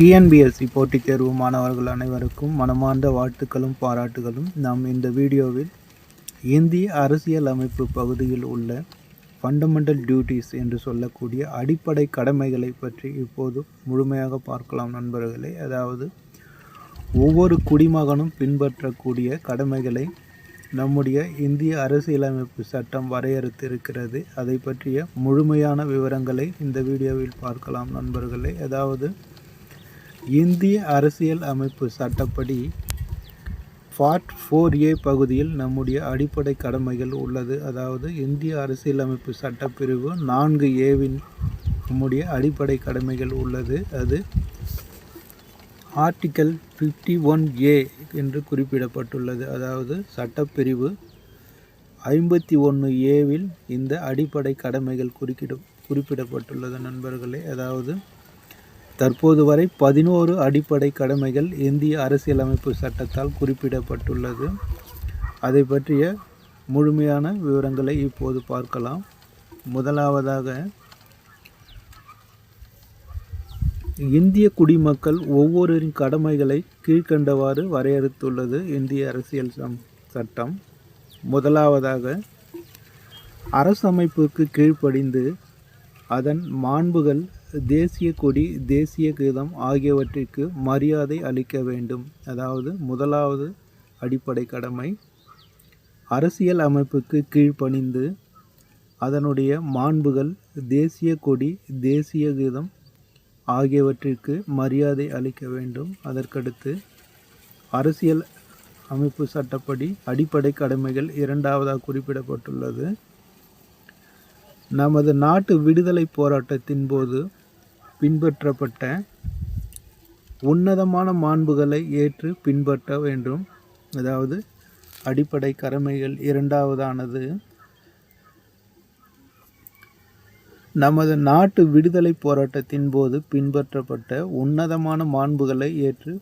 TNPSC போட்டித் தேர்வு மாணவர்கள் அனைவருக்கும் மனமார்ந்த வாழ்த்துக்களும் பாராட்டுகளும். நாம் இந்த வீடியோவில் இந்திய அரசியல் அமைப்பு பகுதியில் உள்ள ஃபண்டமெண்டல் டியூட்டிஸ் என்று சொல்லக்கூடிய அடிப்படை கடமைகளை பற்றி இப்போது முழுமையாக பார்க்கலாம் நண்பர்களே. அதாவது ஒவ்வொரு குடிமகனும் பின்பற்றக்கூடிய கடமைகளை நம்முடைய இந்திய அரசியலமைப்பு சட்டம் வரையறுத்திருக்கிறது. அதை பற்றிய முழுமையான விவரங்களை இந்த வீடியோவில் பார்க்கலாம் நண்பர்களே. அதாவது இந்திய அரசியல் அமைப்பு சட்டப்படி பார்ட் ஃபோர் ஏ பகுதியில் நம்முடைய அடிப்படை கடமைகள் உள்ளது. அதாவது இந்திய அரசியலமைப்பு சட்டப்பிரிவு நான்கு ஏவின் நம்முடைய அடிப்படை கடமைகள் உள்ளது. அது ஆர்டிக்கல் ஃபிஃப்டி ஒன் ஏ என்று குறிப்பிடப்பட்டுள்ளது. அதாவது சட்டப்பிரிவு ஐம்பத்தி ஒன்று ஏவில் இந்த அடிப்படை கடமைகள் குறுக்கிட குறிப்பிடப்பட்டுள்ளது நண்பர்களே. அதாவது தற்போது வரை பதினோரு அடிப்படை கடமைகள் இந்திய அரசியலமைப்பு சட்டத்தால் குறிப்பிடப்பட்டுள்ளது. அதை பற்றிய முழுமையான விவரங்களை இப்போது பார்க்கலாம். முதலாவதாக இந்திய குடிமக்கள் ஒவ்வொருவரின் கடமைகளை கீழ்க்கண்டவாறு வரையறுத்துள்ளது இந்திய அரசியல் சம் சட்டம். முதலாவதாக அரசமைப்புக்கு கீழ்ப்படிந்து அதன் மாண்புகள் தேசிய கொடி தேசிய கீதம் ஆகியவற்றிற்கு மரியாதை அளிக்க வேண்டும். அதாவது முதலாவது அடிப்படை கடமை அரசியல் அமைப்புக்கு கீழ்ப்பணிந்து அதனுடைய மாண்புகள் தேசிய கொடி தேசிய கீதம் ஆகியவற்றிற்கு மரியாதை அளிக்க வேண்டும். அதற்கடுத்து அரசியல் அமைப்பு சட்டப்படி அடிப்படை கடமைகள் இரண்டாவதாக குறிப்பிடப்பட்டுள்ளது. நமது நாட்டு விடுதலை போராட்டத்தின் போது பின்பற்றப்பட்ட உன்னதமான மாண்புகளை ஏற்று பின்பற்ற வேண்டும். அதாவது அடிப்படை கடமைகள் இரண்டாவதானது. நமது நாட்டு விடுதலை போராட்டத்தின் போது பின்பற்றப்பட்ட உன்னதமான மாண்புகளை ஏற்று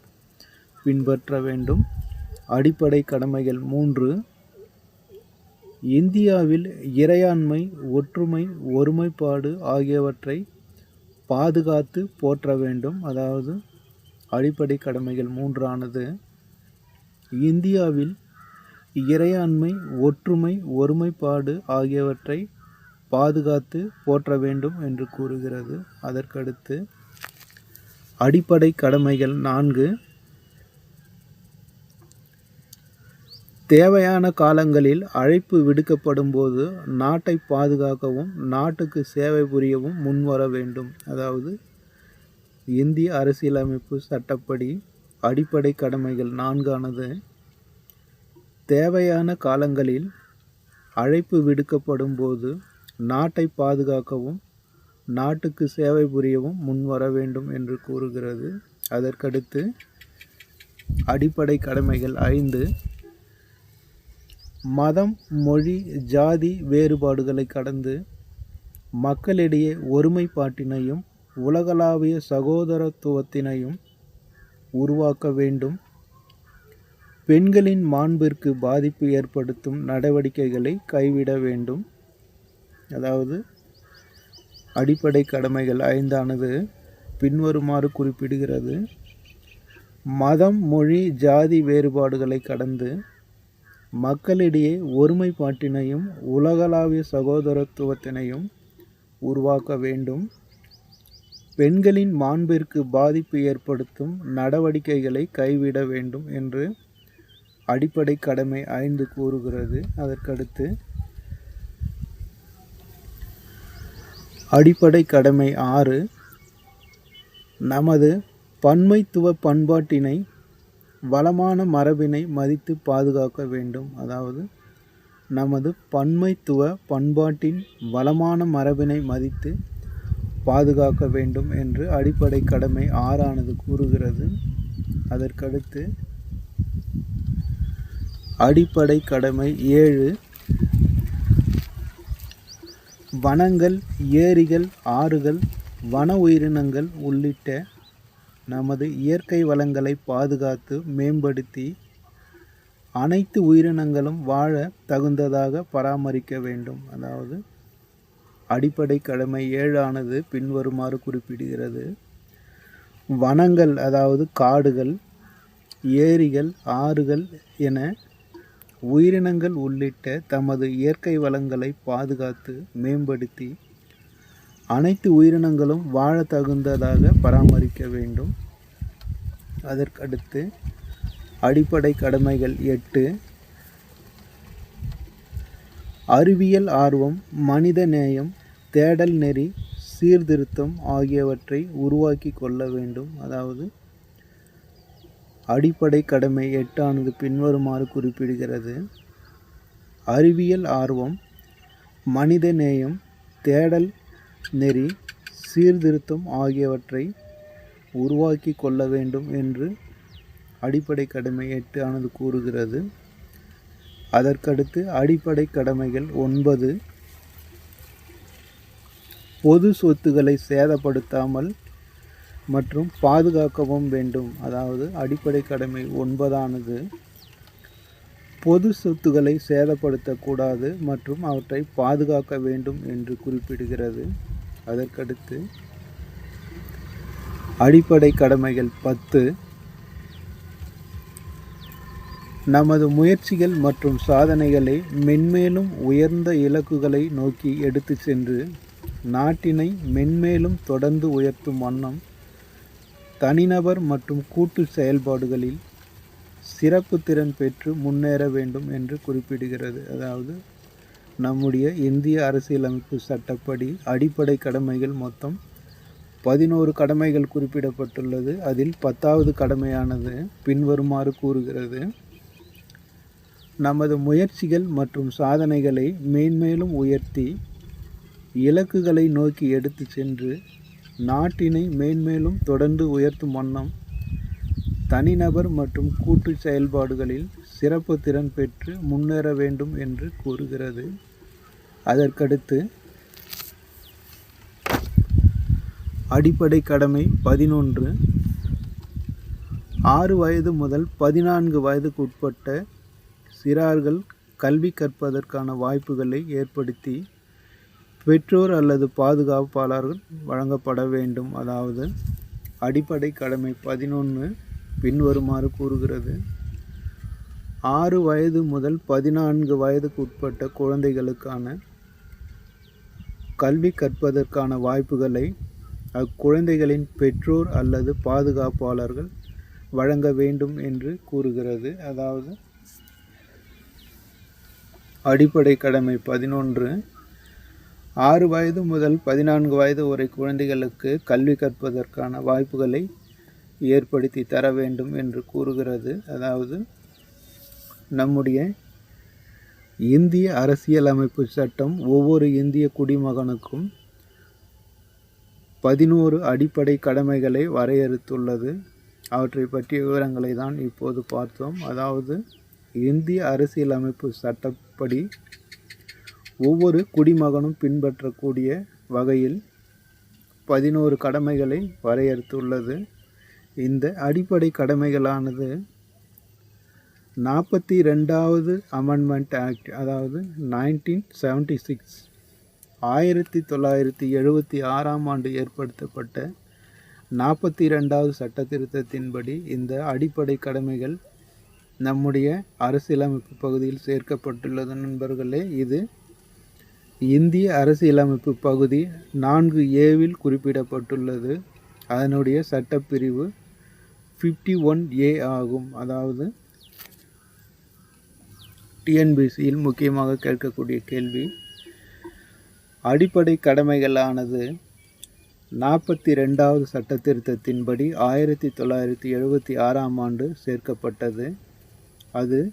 பின்பற்ற வேண்டும். அடிப்படை கடமைகள் மூன்று. இந்தியாவில் இறையாண்மை ஒற்றுமை ஒருமைப்பாடு ஆகியவற்றை பாதுகாத்து போற்ற வேண்டும். அதாவது அடிப்படை கடமைகள் மூன்றானது. இந்தியாவில் இறையாண்மை ஒற்றுமை ஒருமைப்பாடு ஆகியவற்றை பாதுகாத்து போற்ற வேண்டும் என்று கூறுகிறது. அதற்கடுத்து அடிப்படை கடமைகள் நான்கு. தேவையான காலங்களில் அழைப்பு விடுக்கப்படும் போது நாட்டை பாதுகாக்கவும் நாட்டுக்கு சேவை புரியவும் முன்வர வேண்டும். அதாவது இந்திய அரசியலமைப்பு சட்டப்படி அடிப்படை கடமைகள் நான்கானது. தேவையான காலங்களில் அழைப்பு விடுக்கப்படும் போது நாட்டை பாதுகாக்கவும் நாட்டுக்கு சேவை புரியவும் முன்வர வேண்டும் என்று கூறுகிறது. அதற்கடுத்து அடிப்படை கடமைகள் ஐந்து. மதம் மொழி ஜாதி வேறுபாடுகளை கடந்து மக்களிடையே ஒருமைப்பாட்டினையும் உலகளாவிய சகோதரத்துவத்தினையும் உருவாக்க வேண்டும். பெண்களின் மாண்பிற்கு பாதிப்பு ஏற்படுத்தும் நடவடிக்கைகளை கைவிட வேண்டும். அதாவது அடிப்படை கடமைகள் ஐந்தானது பின்வருமாறு குறிப்பிடுகிறது. மதம் மொழி ஜாதி வேறுபாடுகளை கடந்து மக்களிடையே ஒருமைப்பாட்டினையும் உலகளாவிய சகோதரத்துவத்தினையும் உருவாக்க வேண்டும். பெண்களின் மாண்பிற்கு பாதிப்பு ஏற்படுத்தும் நடவடிக்கைகளை கைவிட வேண்டும் என்று அடிப்படை கடமை ஐந்து கூறுகிறது. அதற்கடுத்து அடிப்படை கடமை ஆறு. நமது பன்மைத்துவ பண்பாட்டினை வளமான மரபினை மதித்து பாதுகாக்க வேண்டும். அதாவது நமது பன்மைத்துவ பண்பாட்டின் வளமான மரபினை மதித்து பாதுகாக்க வேண்டும் என்று அடிப்படை கடமை ஆறானது கூறுகிறது. அதற்கடுத்து அடிப்படை கடமை ஏழு. வனங்கள் ஏரிகள் ஆறுகள் வன உயிரினங்கள் உள்ளிட்ட நமது இயற்கை வளங்களை பாதுகாத்து மேம்படுத்தி அனைத்து உயிரினங்களும் வாழ தகுந்ததாக பராமரிக்க வேண்டும். அதாவது அடிப்படை கடமை ஏழானது பின்வருமாறு குறிப்பிடுகிறது. வனங்கள் அதாவது காடுகள் ஏரிகள் ஆறுகள் என உயிரினங்கள் உள்ளிட்ட தமது இயற்கை வளங்களை பாதுகாத்து மேம்படுத்தி அனைத்து உயிரினங்களும் வாழ தகுந்ததாக பராமரிக்க வேண்டும். அதற்கடுத்து அடிப்படை கடமைகள் எட்டு. அறிவியல் ஆர்வம் மனித நேயம் தேடல் நெறி சீர்திருத்தம் ஆகியவற்றை உருவாக்கி கொள்ள வேண்டும். அதாவது அடிப்படை கடமை எட்டானது பின்வருமாறு குறிப்பிடுகிறது. அறிவியல் ஆர்வம் மனித நேயம் தேடல் நெறி சீர்திருத்தம் ஆகியவற்றை உருவாக்கி கொள்ள வேண்டும் என்று அடிப்படை கடமை எட்டு ஆனது கூறுகிறது. அதற்கடுத்து அடிப்படை கடமைகள் ஒன்பது. பொது சொத்துக்களை சேதப்படுத்தாமல் மற்றும் பாதுகாக்கவும் வேண்டும். அதாவது அடிப்படை கடமை ஒன்பதானது. பொது சொத்துக்களை சேதப்படுத்தக்கூடாது மற்றும் அவற்றை பாதுகாக்க வேண்டும் என்று குறிப்பிடுகிறது. அதற்கடுத்து அடிப்படை கடமைகள் பத்து. நமது முயற்சிகள் மற்றும் சாதனைகளை மென்மேலும் உயர்ந்த இலக்குகளை நோக்கி எடுத்து சென்று நாட்டினை மென்மேலும் தொடர்ந்து உயர்த்தும் வண்ணம் தனிநபர் மற்றும் கூட்டு செயல்பாடுகளில் சிறப்பு திறன் பெற்று முன்னேற வேண்டும் என்று குறிப்பிடுகிறது. அதாவது நம்முடைய இந்திய அரசியலமைப்பு சட்டப்படி அடிப்படை கடமைகள் மொத்தம் பதினோரு கடமைகள் குறிப்பிடப்பட்டுள்ளது. அதில் பத்தாவது கடமையானது பின்வருமாறு கூறுகிறது. நமது முயற்சிகள் மற்றும் சாதனைகளை மேன்மேலும் உயர்த்தி இலக்குகளை நோக்கி எடுத்து சென்று நாட்டினை மேன்மேலும் தொடர்ந்து உயர்த்தும் வண்ணம் தனிநபர் மற்றும் கூட்டு செயல்பாடுகளில் சிறப்பு திறன் பெற்று முன்னேற வேண்டும் என்று கூறுகிறது. அதற்கடுத்து அடிப்படை கடமை பதினொன்று. ஆறு வயது முதல் பதினான்கு வயதுக்கு உட்பட்ட சிறார்கள் கல்வி கற்பதற்கான வாய்ப்புகளை ஏற்படுத்தி பெற்றோர் அல்லது பாதுகாப்பாளர்கள் வழங்கப்பட வேண்டும். அதாவது அடிப்படை கடமை பதினொன்று பின்வருமாறு கூறுகிறது. ஆறு வயது முதல் பதினான்கு வயதுக்கு உட்பட்ட குழந்தைகளுக்கான கல்வி கற்பதற்கான வாய்ப்புகளை அக்குழந்தைகளின் பெற்றோர் அல்லது பாதுகாப்பாளர்கள் வழங்க வேண்டும் என்று கூறுகிறது. அதாவது அடிப்படை கடமை பதினொன்று. ஆறு வயது முதல் பதினான்கு வயது வரை குழந்தைகளுக்கு கல்வி கற்பதற்கான வாய்ப்புகளை ஏற்படுத்தி தர வேண்டும் என்று கூறுகிறது. அதாவது நம்முடைய இந்திய அரசியலமைப்பு சட்டம் ஒவ்வொரு இந்திய குடிமகனுக்கும் பதினோரு அடிப்படை கடமைகளை வரையறுத்துள்ளது. அவற்றை பற்றிய விவரங்களை தான் இப்போது பார்த்தோம். அதாவது இந்திய அரசியலமைப்பு சட்டப்படி ஒவ்வொரு குடிமகனும் பின்பற்றக்கூடிய வகையில் பதினோரு கடமைகளை வரையறுத்துள்ளது. இந்த அடிப்படை கடமைகளானது நாற்பத்தி ரெண்டாவது அமெண்ட்மெண்ட் ஆக்ட் அதாவது நைன்டீன் செவன்டி சிக்ஸ் ஆயிரத்தி தொள்ளாயிரத்தி எழுபத்தி ஆறாம் ஆண்டு ஏற்படுத்தப்பட்ட நாற்பத்தி ரெண்டாவது சட்ட திருத்தத்தின்படி இந்த அடிப்படை கடமைகள் நம்முடைய அரசியலமைப்பு பகுதியில் சேர்க்கப்பட்டுள்ளது நண்பர்களே. இது இந்திய அரசியலமைப்பு பகுதி நான்கு ஏவில் குறிப்பிடப்பட்டுள்ளது. அதனுடைய சட்டப்பிரிவு ஃபிஃப்டி ஒன் ஏ ஆகும். அதாவது டிஎன்பிசியில் முக்கியமாக கேட்கக்கூடிய கேள்வி அடிப்படை கடமைகளானது நாற்பத்தி ரெண்டாவது சட்ட திருத்தத்தின்படி ஆயிரத்தி தொள்ளாயிரத்தி எழுபத்தி ஆறாம் ஆண்டு சேர்க்கப்பட்டது. அது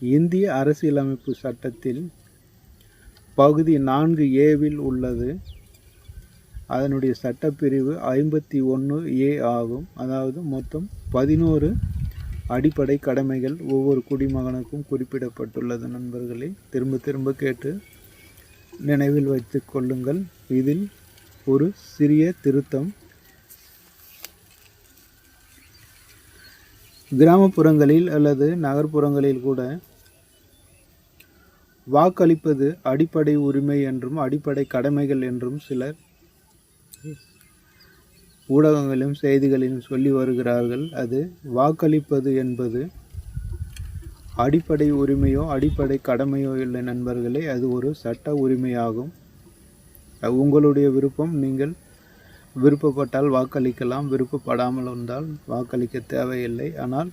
இந்திய அரசியலமைப்பு சட்டத்தில் பகுதி நான்கு ஏவில் உள்ளது. அதனுடைய சட்டப்பிரிவு ஐம்பத்தி ஒன்று ஏ ஆகும். அதாவது மொத்தம் பதினோரு அடிப்படை கடமைகள் ஒவ்வொரு குடிமகனுக்கும் குறிப்பிடப்பட்டுள்ளது நண்பர்களே. திரும்ப திரும்ப கேட்டு நினைவில் வைத்து கொள்ளுங்கள். இதில் ஒரு சிறிய திருத்தம். கிராமப்புறங்களில் அல்லது நகர்ப்புறங்களில் கூட வாக்களிப்பது அடிப்படை உரிமை என்றும் அடிப்படை கடமைகள் என்றும் சிலர் ஊடகங்களிலும் செய்திகளிலும் சொல்லி வருகிறார்கள். அது வாக்களிப்பது என்பது அடிப்படை உரிமையோ அடிப்படை கடமையோ இல்லை நண்பர்களே அது ஒரு சட்ட உரிமையாகும். உங்களுடைய விருப்பம் நீங்கள் விருப்பப்பட்டால் வாக்களிக்கலாம் விருப்பப்படாமல் இருந்தால் வாக்களிக்க தேவையில்லை. ஆனால்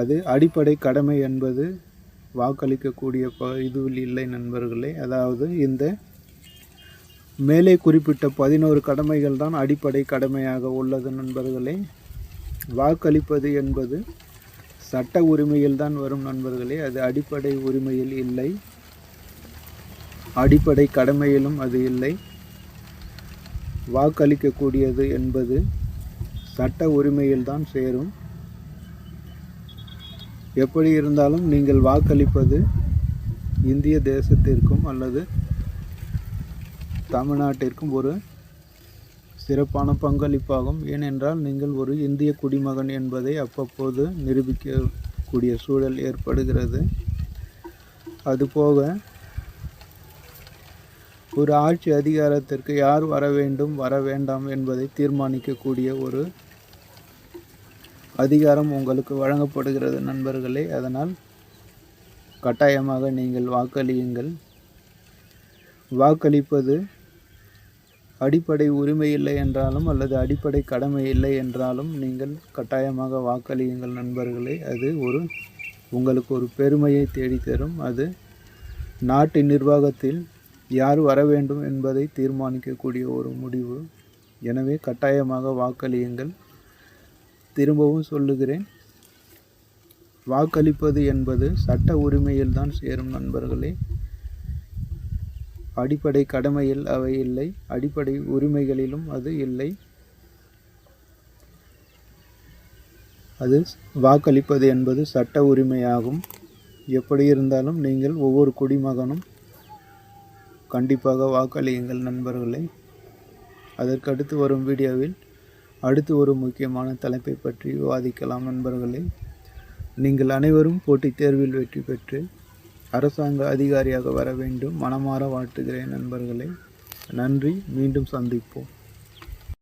அது அடிப்படை கடமை என்பது வாக்களிக்கக்கூடிய ப இதுவில் இல்லை நண்பர்களே. அதாவது இந்த மேலே குறிப்பிட்ட பதினோரு கடமைகள் தான் அடிப்படை கடமையாக உள்ளது நண்பர்களே. வாக்களிப்பது என்பது சட்ட உரிமையில் தான் வரும் நண்பர்களே. அது அடிப்படை உரிமையில் இல்லை. அடிப்படை கடமையிலும் அது இல்லை. வாக்களிக்கக்கூடியது என்பது சட்ட உரிமையில் தான் சேரும். எப்படி இருந்தாலும் நீங்கள் வாக்களிப்பது இந்திய தேசத்திற்கும் அல்லது தமிழ்நாட்டிற்கும் ஒரு சிறப்பான பங்களிப்பாகும். ஏனென்றால் நீங்கள் ஒரு இந்திய குடிமகன் என்பதை அப்பப்போது நிரூபிக்கக்கூடிய சூழல் ஏற்படுகிறது. அதுபோக ஒரு ஆட்சி அதிகாரத்திற்கு யார் வர வேண்டும் வர வேண்டாம் என்பதை தீர்மானிக்கக்கூடிய ஒரு அதிகாரம் உங்களுக்கு வழங்கப்படுகிறது நண்பர்களே. அதனால் கட்டாயமாக நீங்கள் வாக்களியுங்கள். வாக்களிப்பது அடிப்படை உரிமை இல்லை என்றாலும் அல்லது அடிப்படை கடமை இல்லை என்றாலும் நீங்கள் கட்டாயமாக வாக்களியுங்கள் நண்பர்களே. அது ஒரு உங்களுக்கு ஒரு பெருமையை தேடித்தரும். அது நாட்டின் நிர்வாகத்தில் யார் வர வேண்டும் என்பதை தீர்மானிக்கக்கூடிய ஒரு முடிவு. எனவே கட்டாயமாக வாக்களியுங்கள். திரும்பவும் சொல்லுகிறேன். வாக்களிப்பது என்பது சட்ட உரிமையில் தான் சேரும் நண்பர்களே. அடிப்படை கடமையில் அவை இல்லை. அடிப்படை உரிமைகளிலும் அது இல்லை. அது வாக்களிப்பது என்பது சட்ட உரிமையாகும். எப்படி இருந்தாலும் நீங்கள் ஒவ்வொரு குடிமகனும் கண்டிப்பாக வாக்களியுங்கள் நண்பர்களே. அதற்கடுத்து வரும் வீடியோவில் அடுத்து ஒரு முக்கியமான தலைப்பை பற்றி விவாதிக்கலாம் நண்பர்களே. நீங்கள் அனைவரும் போட்டித் தேர்வில் வெற்றி பெற்று அரசாங்க அதிகாரியாக வர வேண்டும். மனமாற வாழ்த்துகிறேன் நண்பர்களே. நன்றி. மீண்டும் சந்திப்போம்.